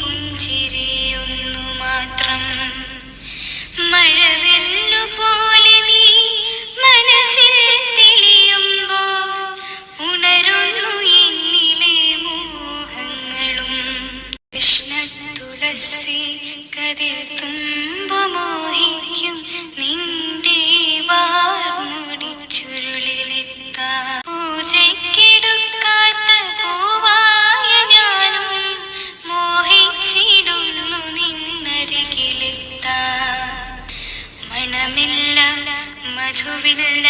പുഞ്ചിരിയൊന്നു മാത്രം. പോലെ നീ ഉണരുന്നു എന്നിലെ മോഹങ്ങളും. കൃഷ്ണ തുളസി കതിർ തുമ്പ മോഹിക്കും നിന്റെ മണമില്ല മധുവില്ല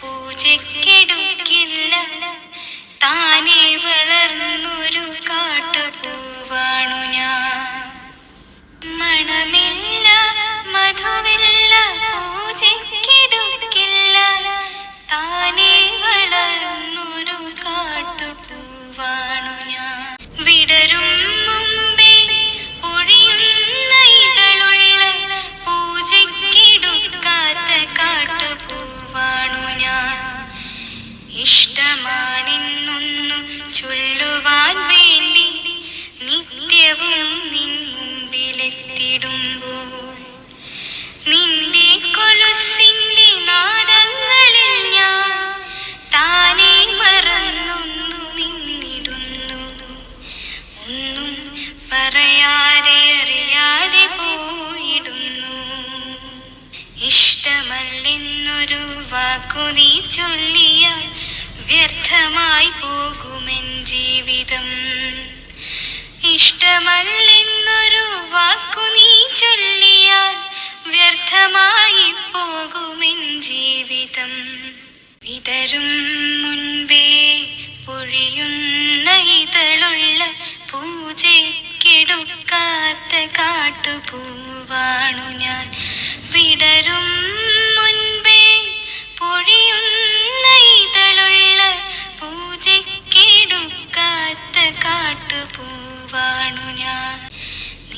പൂജക്കെടുക്കില്ല താനെ വളർന്നൊരു കാട്ടുപൂവാണു ഞാൻ. മണമില്ല ഇഷ്ടമാണെന്നൊന്നു ചൊല്ലുവാൻ വേണ്ടി നിത്യവും നിൻ മുമ്പിലെത്തിടുമ്പോൾ നിന്റെ കൊലുസിന്റെ നാദങ്ങളിൽ ഞാൻ താനെ മറന്നൊന്നു നിന്നിടുന്നു. ഒന്നും പറയാതെ അറിയാതെ പോയിടുന്നു. ഇഷ്ടമല്ലെന്നൊരു വാക്കു നീ ചൊല്ലിയ വ്യർത്ഥമായി പോകുമെൻ ജീവിതം. ഇഷ്ടമല്ലെന്നൊരു വാക്കു നീ ചൊല്ലിയാൽ വ്യർത്ഥമായി പോകുമെൻ ജീവിതം. വിടരും മുൻപേ പൊഴിയുന്ന ഇതളുള്ള പൂജയ്ക്കെടുക്കാത്ത കാട്ടുപൂവാണു ഞാൻ.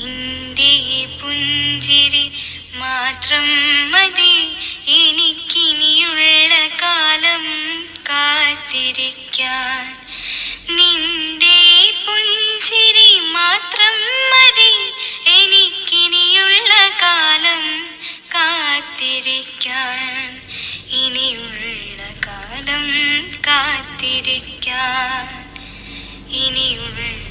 നിന്റെ പുഞ്ചിരി മാത്രം മതി. എനിക്കിനിയുള്ള കാലം കാത്തിരിക്കാൻ. നിന്റെ പുഞ്ചിരി മാത്രം മതി. എനിക്കിനിയുള്ള കാലം കാത്തിരിക്കാൻ. ഇനിയുള്ള കാലം കാത്തിരിക്കാൻ. ഇനിയുള്ള